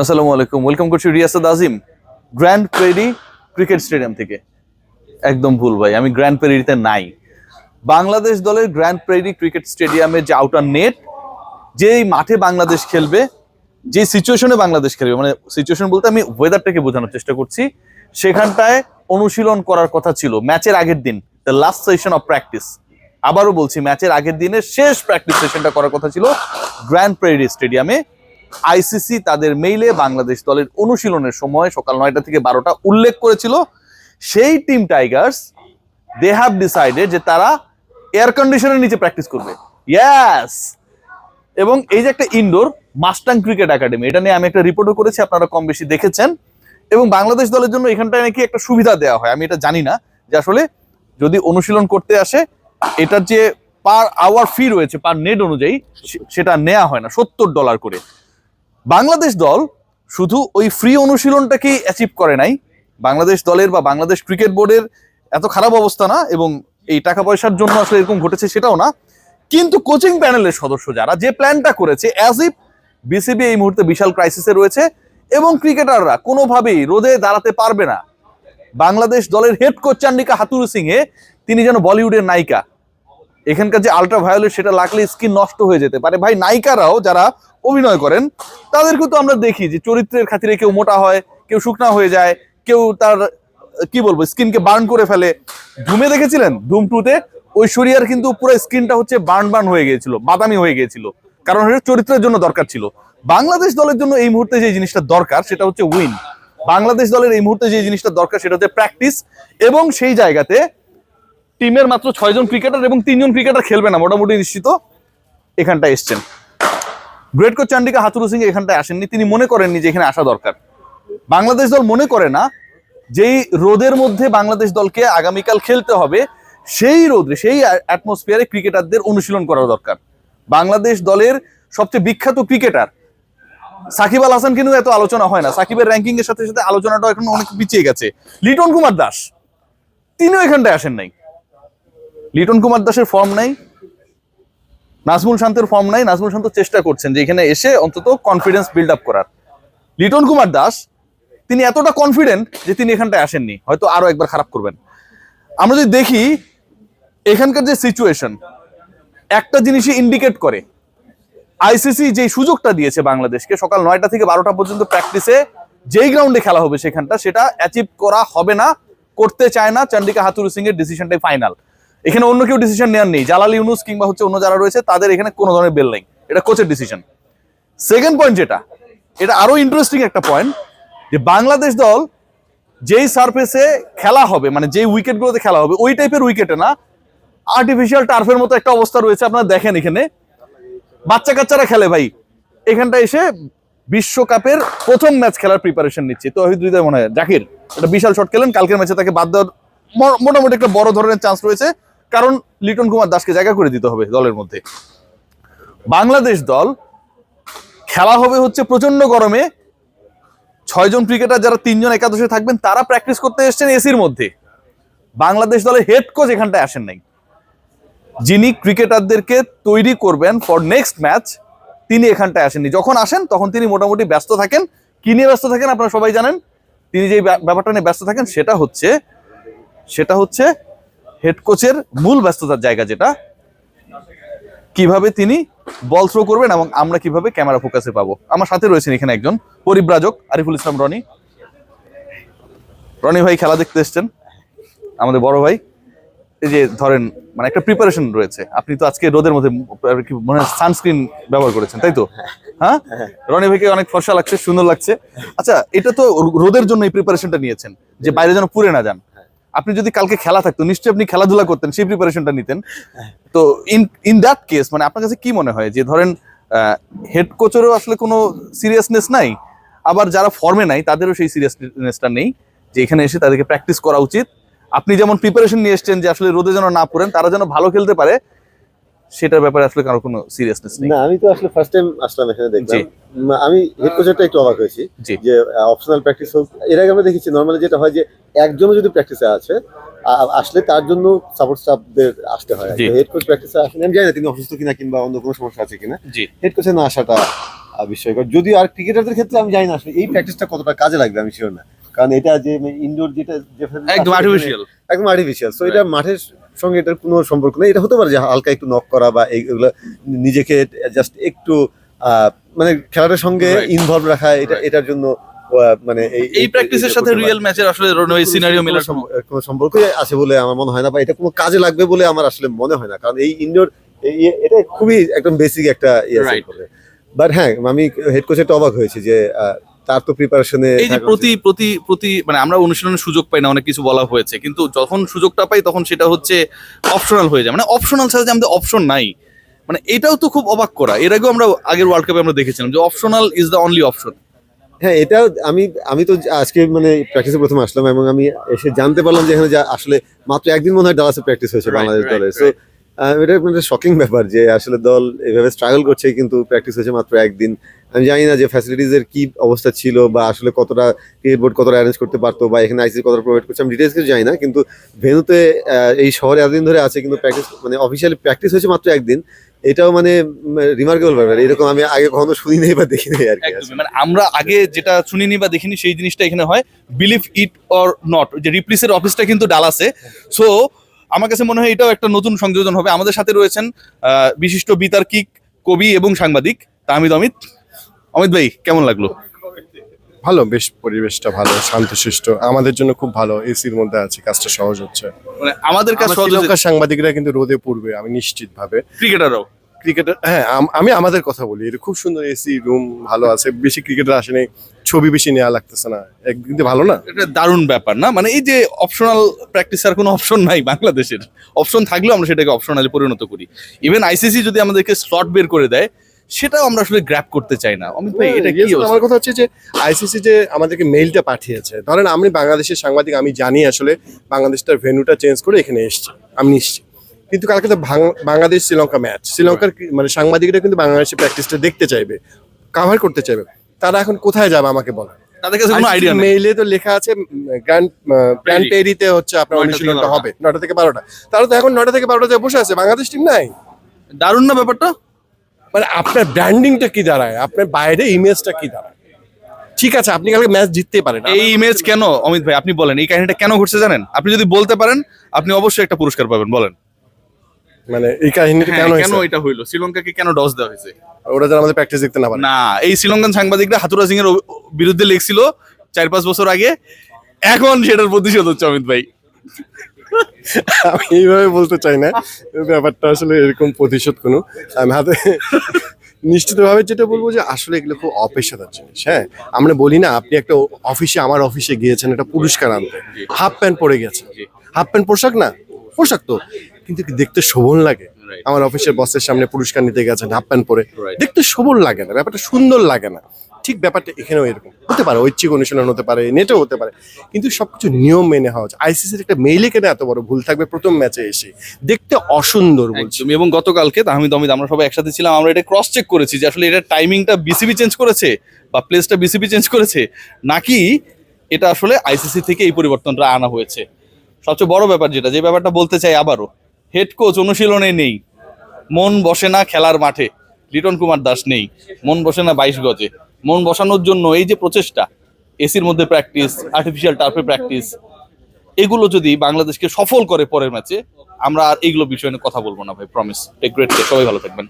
আসসালামু আলাইকুম। ওয়েলকাম করছি Riasad Azim Grand Prairie cricket stadium থেকে। একদম ভুল ভাই, আমি গ্র্যান্ড প্রেরিতে নাই। বাংলাদেশ দলের গ্র্যান্ড প্রেরি ক্রিকেট স্টেডিয়ামের যে আউটার নেট যেই মাঠে বাংলাদেশ খেলবে যে সিচুয়েশনে বাংলাদেশ খেলবে মানে সিচুয়েশন বলতে আমি ওয়েদারটাকে বোঝানোর চেষ্টা করছি, সেখানটায় অনুশীলন করার কথা ছিল। ম্যাচের আগের দিন the last session of practice আবারও বলছি ম্যাচের আগের দিনের শেষ প্র্যাকটিস সেশনটা করার কথা ছিল গ্র্যান্ড প্রেরি স্টেডিয়ামে আইসিসি তাদের মেইলে বাংলাদেশ দলের অনুশীলনের সময় সকাল নয়টা থেকে বারোটা উল্লেখ করেছিল। সেই team Tigers they have decided যে তারা এয়ার কন্ডিশনের নিচে প্র্যাকটিস করবে। ইয়াস এবং এই যে একটা ইনডোর মাস্টাং ক্রিকেট একাডেমি এটা নিয়ে আমি একটা রিপোর্টও করেছি, আপনারা কম বেশি দেখেছেন। এবং বাংলাদেশ দলের জন্য এখানটায় নাকি একটা সুবিধা দেওয়া হয়, আমি এটা জানি না, যে আসলে যদি অনুশীলন করতে আসে, এটার যে পার আওয়ার ফি রয়েছে পার নেট অনুযায়ী সেটা নেওয়া হয় না, সত্তর ডলার করে। বাংলাদেশ দল শুধু ওই ফ্রি অনুশীলনটাকেই অ্যাচিভ করে নাই? বাংলাদেশ দলের বা বাংলাদেশ ক্রিকেট বোর্ডের এত খারাপ অবস্থা না? এবং এই টাকা পয়সার জন্য আসলে এরকম ঘটেছে সেটাও না। কিন্তু কোচিং প্যানেলের সদস্য যারা, যে প্ল্যানটা করেছে অ্যাজ ইফ বিসিবি এই মুহূর্তে বিশাল ক্রাইসিসে রয়েছে এবং ক্রিকেটাররা কোনোভাবেই রোদে দাঁড়াতে পারবে না। বাংলাদেশ দলের head coach Chandika Hathurusingha তিনি যেন বলিউডের নায়িকা। এখানকার যে আলট্রা ভায়োলেট সেটা লাগলে স্কিন নষ্ট হয়ে যেতে পারে। ভাই, নায়িকারাও যারা অভিনয় করেন, তাদেরকেও তো আমরা দেখি যে চরিত্রের খাতিরে কেউ মোটা হয়, কেউ শুকনা হয়ে যায়, কেউ তার, কি বলব স্কিনকে বার্ন করে ফেলে। ধুমে দেখেছিলেন? ধুম টুতে ঐশ্বরিয়ার কিন্তু পুরো স্কিনটা হচ্ছে বার্ন বার্ন হয়ে গিয়েছিল, বাদামি হয়ে গিয়েছিল। কারণ চরিত্রের জন্য দরকার ছিল। বাংলাদেশ দলের জন্য এই মুহূর্তে যে জিনিসটা দরকার, সেটা হচ্ছে উইন বাংলাদেশ দলের এই মুহূর্তে যে জিনিসটা দরকার, সেটা হচ্ছে প্র্যাকটিস এবং সেই জায়গাতে টিমের মাত্র ছয়জন ক্রিকেটার এবং তিনজন ক্রিকেটার খেলবে না, মোটামুটি নিশ্চিত এখানটায় এসছেন। Great coach Chandika Hathurusingha এখানটায় আসেননি, তিনি মনে করেননি যে এখানে আসা দরকার। বাংলাদেশ দল মনে করে না যেই রোদের মধ্যে বাংলাদেশ দলকে আগামীকাল খেলতে হবে, সেই রোদে, সেই অ্যাটমসফিয়ারে ক্রিকেটারদের অনুশীলন করা দরকার। বাংলাদেশ দলের সবচেয়ে বিখ্যাত ক্রিকেটার সাকিব আল হাসান কিন্তু এত আলোচনা হয় না। সাকিবের র্যাঙ্কিং এর সাথে সাথে আলোচনাটা এখন অনেক পিছিয়ে গেছে। লিটন কুমার দাস, তিনিও এখানটায় আসেন নাই। লিটন কুমার দাসের ফর্ম নাই, নাজমুল শান্তের ফর্ম নাই, নাজমুল শান্ত চেষ্টা করছেন যে এখানে এসে অন্তত কনফিডেন্স বিল্ড আপ করার। লিটন কুমার দাস, তিনি এতটা কনফিডেন্ট যে তিনি এখানটায় আসেননি, হয়তো আরও একবার খারাপ করবেন। আমরা যদি দেখি, এখানকার যে সিচুয়েশন একটা জিনিসই ইন্ডিকেট করে। আইসিসি যে সুযোগটা দিয়েছে বাংলাদেশকে, সকাল নয়টা থেকে বারোটা পর্যন্ত প্র্যাকটিসে যেই গ্রাউন্ডে খেলা হবে সেখানটা, সেটা অ্যাচিভ করা হবে না, করতে চায় না চন্ডিকা হাতুরু সিং এর ডিসিশনটাই ফাইনাল এখানে অন্য কেউ ডিসিশন নেওয়ার নেই। জালাল ইউনুস কিংবা হচ্ছে অন্য যারা রয়েছে, তাদের এখানে কোনো ধরনের বেল নেই। এটা কোচের ডিসিশন সেকেন্ড পয়েন্ট যেটা, এটা আরও ইন্টারেস্টিং একটা পয়েন্ট যে বাংলাদেশ দল যেই সারফেসে খেলা হবে মানে যেই উইকেটগুলোতে খেলা হবে, ওই টাইপের উইকেটে না আর্টিফিশিয়াল টার্ফের মতো একটা অবস্থা রয়েছে আপনারা দেখেন এখানে। বাচ্চা কাচ্চারা খেলে ভাই। এখানটা এসে বিশ্বকাপের প্রথম ম্যাচ খেলার প্রিপারেশন নিচ্ছে। তো মনে হয়, জাকির, একটা বিশাল শট খেলেন, কালকের ম্যাচে তাকে বাদ দেওয়ার মোটামুটি একটা বড় ধরনের চান্স রয়েছে। কারণ লিটন কুমার দাসকে জায়গা করে দিতে হবে দলের মধ্যে। বাংলাদেশ দল খেলা হবে হচ্ছে প্রচণ্ড গরমে। ছয়জন ক্রিকেটার যারা তিনজন একাদশে থাকবেন, তারা প্র্যাকটিস করতে এসছেন এসির মধ্যে। বাংলাদেশ দলের হেড কোচ এখানটায় আসেন নাই। যিনি ক্রিকেটারদেরকে তৈরি করবেন ফর নেক্সট ম্যাচ তিনি এখানটায় আসেননি। যখন আসেন, তখন তিনি মোটামুটি ব্যস্ত থাকেন। কি নিয়ে ব্যস্ত থাকেন আপনারা সবাই জানেন। তিনি যে ব্যাপারটা নিয়ে ব্যস্ত থাকেন, সেটা হচ্ছে সেটা হচ্ছে হেড কোচের মূল ব্যস্ততার জায়গা যেটা, কীভাবে তিনি বল থ্রো করবেন এবং আমরা কীভাবে ক্যামেরা ফোকাসে পাবো। আমার সাথে রয়েছেন এখানে একজন পরিব্রাজক আরিফুল ইসলাম রনি। রনি ভাই খেলা দেখতে এসছেন। আমাদের বড় ভাই, এই যে ধরেন মানে একটা প্রিপারেশন রয়েছে। আপনি তো আজকে রোদের মধ্যে মনে সানস্ক্রিন ব্যবহার করেছেন, তাই তো? হ্যাঁ? রনি ভাইকে অনেক ফর্সা লাগছে, সুন্দর লাগছে। আচ্ছা এটা তো রোদের জন্য এই প্রিপারেশনটা নিয়েছেন, যে বাইরে যেন পুড়ে না যান। আপনি যদি কালকে খেলা থাকতো, নিশ্চয়ই আপনি খেলাধুলা করতেন, সেই প্রিপারেশনটা নিতেন। তো ইন ইন দ্যাট কেস মানে আপনার কাছে কি মনে হয় যে, ধরেন হেড কোচেরও আসলে কোনো সিরিয়াসনেস নাই? আবার যারা ফর্মে নাই, তাদেরও সেই সিরিয়াসনেসটা নেই, যে এখানে এসে তাদেরকে প্র্যাকটিস করা উচিত। আপনি যেমন প্রিপারেশন নিয়ে এসছেন যে, আসলে রোদে যেন না পড়েন, তারা যেন ভালো খেলতে পারে সেটার ব্যাপারে আসলে কারও কোনো সিরিয়াসনেস নেই। না আমি তো আসলে ফার্স্ট টাইম আসলাম এখানে দেখলাম। আমি হেড কোচেরটা একটু অবাক হয়েছি যে অপশনাল প্র্যাকটিস হোক এর আগে আমরা দেখেছি নর্মালি যেটা হয় যে একজনও যদি প্র্যাকটিসে আছে আসলে তার জন্য সাপোর্ট স্টাফদের আসতে হয়। হেড কোচ প্র্যাকটিসে আসেন আমি জানি না তিনি অসুস্থ কিনা কিংবা অন্য কোনো সমস্যা আছে কিনা। হেড কোচে না আসাটা আহ, বিস্ময়কর। যদিও আর ক্রিকেটারদের ক্ষেত্রে আমি জানি না আসলে এই প্র্যাকটিসটা কতটা কাজে লাগবে আমি শিওর না। কারণ এটা যে ইনডোর যেটা একদম আর্টিফিশিয়াল একদম আর্টিফিশিয়াল সো এটা মাঠের সঙ্গে এটার কোনো সম্পর্ক নেই। এটা হতে পারে যে হালকা একটু নক করা বা এই- এগুলো নিজেকে জাস্ট একটু মানে খেলাটার সঙ্গে ইনভলভ রাখা এটা এটার জন্য মানে এই প্র্যাকটিসের সাথে রিয়েল ম্যাচের আসলে সিনারিও মেলার কোনো সম- কোনো সম্পর্কই আছে বলে আমার মনে হয় না বা এটা কোনো কাজে লাগবে বলে আমার আসলে মনে হয় না। কারণ এই ইনডোর এটা খুবই একদম বেসিক একটা ইয়ে বাট হ্যাঁ আমি হেড কোচের তো অবাক হয়েছে যে তার তো প্রিপারেশনে এই যে প্রতি প্রতি প্রতি মানে আমরা অনুশীলনের সুযোগ পাই না অনেক কিছু বলা হয়েছে। কিন্তু যখন সুযোগটা পাই তখন সেটা হচ্ছে অপশনাল হয়ে যায়। মানে অপশনাল ছাড়া যে আমাদের অপশন নাই। মানে এটাও তো খুব অবাক করা। এর আগেও আমরা আগের ওয়ার্ল্ড কাপে আমরা দেখেছিলাম যে optional is the only option হ্যাঁ এটা আমি আমি তো আজকে মানে প্র্যাকটিসে প্রথম আসলাম এবং আমি এসে জানতে পারলাম যে এখানে যা আসলে মাত্র একদিন মনে হয় ডালাসে প্র্যাকটিস হয়েছে বাংলাদেশ দলের সো এটা একটা শকিং ব্যাপার যে আসলে দল এভাবে স্ট্রাগল করছে কিন্তু প্র্যাকটিস হয়েছে মাত্র একদিন। আমি জানি না যে ফ্যাসিলিটিসের কি অবস্থা ছিল বা আসলে কতটা ক্রিকেট বোর্ড কতটা অ্যারেঞ্জ করতে পারতো বা এখানে আইসিসি কতটা প্রোভাইড করছে, আমি ডিটেলস কিছু জানি না, কিন্তু ভেনুতে এই শহরে এতদিন ধরে আছে, কিন্তু প্র্যাকটিস মানে অফিসিয়ালি প্র্যাকটিস হয়েছে মাত্র একদিন, এটাও মানে রিমার্কেবল ব্যাপার, এরকম আমি আগে কখনো শুনি বা দেখি নাই আর কি মানে আমরা আগে যেটা শুনিনি বা দেখিনি, সেই জিনিসটা এখানে হয় বিলিভ ইট অর নট যে রিপ্লিসের অফিসটা কিন্তু ডালাসে সো আমার কাছে মনে হয় এটাও একটা নতুন সংযোজন হবে, আমাদের সাথে রয়েছেন বিশিষ্ট বিতার্কিক কবি এবং সাংবাদিক তাহমিদ অমিত। অমিত ভাই কেমন লাগল? ভালো বেশ পরিবেশটা ভালো শান্তশিষ্ট আমাদের জন্য খুব ভালো এসির মধ্যে আছে কাজটা সহজ হচ্ছে। মানে আমাদের কাছে আমার শ্রীলঙ্কার সাংবাদিকরা কিন্তু রোদে পড়বে আমি নিশ্চিত ভাবে ক্রিকেটারও ক্রিকেটার হ্যাঁ আমি আমাদের কথা বলি এটা খুব সুন্দর এসি রুম ভালো আছে বেশি ক্রিকেটার আসেনি ছবি বেশি নেওয়া লাগতেছে না একদিন ভালো না? এটা দারুণ ব্যাপার না? মানে এই যে অপশনাল প্র্যাকটিস আর কোনো অপশন নাই বাংলাদেশের। অপশন থাকলেও আমরা সেটাকে অপশনালে পরিণত করি। ইভেন আইসিসি যদি আমাদেরকে স্লট বের করে দেয় সেটাও আমরা আসলে গ্র্যাপ করতে চাই না। অমিত ভাই এটা কি আমার কথা হচ্ছে যে আইসিসি যে আমাদেরকে মেইলটা পাঠিয়েছে ধরেন আমি বাংলাদেশের সাংবাদিক আমি জানি আসলে বাংলাদেশটার ভেন্যুটা চেঞ্জ করে এখানে এসছে আমি নিশ্চিত। কিন্তু কালকে তো বাংলাদেশ শ্রীলঙ্কা ম্যাচ শ্রীলঙ্কার মানে সাংবাদিকরা কিন্তু বাংলাদেশের প্র্যাকটিসটা দেখতে চাইবে কাভার করতে চাইবে। তারা এখন কোথায় যাবে আমাকে বলেন? তাদের কাছে কোনো আইডিয়া নেই। মেইলে তো লেখা আছে গ্র্যান্ড গ্র্যান্ড পেরিতে হচ্ছে আপনার অনুশীলনটা হবে নটা থেকে বারোটা। তারা তো এখন নটা থেকে বারোটা বসে আছে বাংলাদেশ টিম নাই। দারুণ না ব্যাপারটা? মানে আপনার ব্র্যান্ডিংটা কি দাঁড়ায়? আপনার বাইরে ইমেজটা কি দাঁড়ায়? ঠিক আছে আপনি কালকে ম্যাচ জিততে পারেন। এই ইমেজ কেন অমিত ভাই? আপনি বলেন এই কাহিনীটা কেন ঘটছে জানেন? আপনি যদি বলতে পারেন আপনি অবশ্যই একটা পুরস্কার পাবেন বলেন। মানে এই কাহিনীটা হ্যাঁ, কেন কেন এটা হইল? শ্রীলঙ্কাকে কেন ডস দেওয়া হয়েছে? ওরা যেন আমাদের প্র্যাকটিস দেখতে না পারে। না এই শ্রীলঙ্কান সাংবাদিকরা হাতুরা সিং এর বিরুদ্ধে লিখছিল চার পাঁচ বছর আগে। এখন সেটার প্রতিশোধ হচ্ছে অমিত ভাই। আমি এইভাবে বলতে চাই না ব্যাপারটা আসলে এরকম প্রতিশোধ কোনো। আমি হাতে নিশ্চিতভাবে যেটা বলব যে আসলে এগুলো খুব অপেশাদার জিনিস হ্যাঁ? আমরা বলি না আপনি একটা অফিসে আমার অফিসে গিয়েছেন একটা পুরস্কার আনতে। হাফ প্যান্ট পরে গেছেন। জি। হাফ প্যান্ট পোশাক না? পোশাক তো। কিন্তু দেখতে শোভন লাগে? আমার অফিসের বসের সামনে পুরস্কার নিতে গেছেন হাফ প্যান্ট পরে। দেখতে শোভন লাগে না ব্যাপারটা সুন্দর লাগে না। ঠিক ব্যাপারটা এখানেও এরকম। হতে পারে, ঐচ্ছিক অনুশীলন হতে পারে, নেটেও হতে পারে, কিন্তু সবকিছু নিয়ম মেনে হওয়া যায় আইসিসির একটা মেইলে কেন এত বড় ভুল থাকবে প্রথম ম্যাচে এসে? দেখতে অসুন্দর বলছি। এবং গতকালকে তাহমিদ অমিত, আমরা সবাই একসাথে ছিলাম, আমরা এটা ক্রস চেক করেছি যে আসলে এটা টাইমিংটা বিসিবি চেঞ্জ করেছে বা প্লেসটা বিসিবি চেঞ্জ করেছে, নাকি এটা আসলে আইসিসি থেকে এই পরিবর্তনটা আনা হয়েছে। সবচেয়ে বড় ব্যাপার যেটা, যে ব্যাপারটা বলতে চাই আবারও হেড কোচ অনুশীলনে নেই, মন বসে না খেলার মাঠে, লিটন কুমার দাস নেই, মন বসে না বাইশ গজে। মন বসানোর জন্য এই যে প্রচেষ্টা, এসির মধ্যে প্র্যাকটিস আর্টিফিশিয়াল টার্ফে প্র্যাকটিস এগুলো যদি বাংলাদেশকে সফল করে পরের ম্যাচে আমরা আর এইগুলো বিষয় নিয়ে কথা বলব না ভাই প্রমিস টেক গ্রেট সবাই ভালো থাকবেন।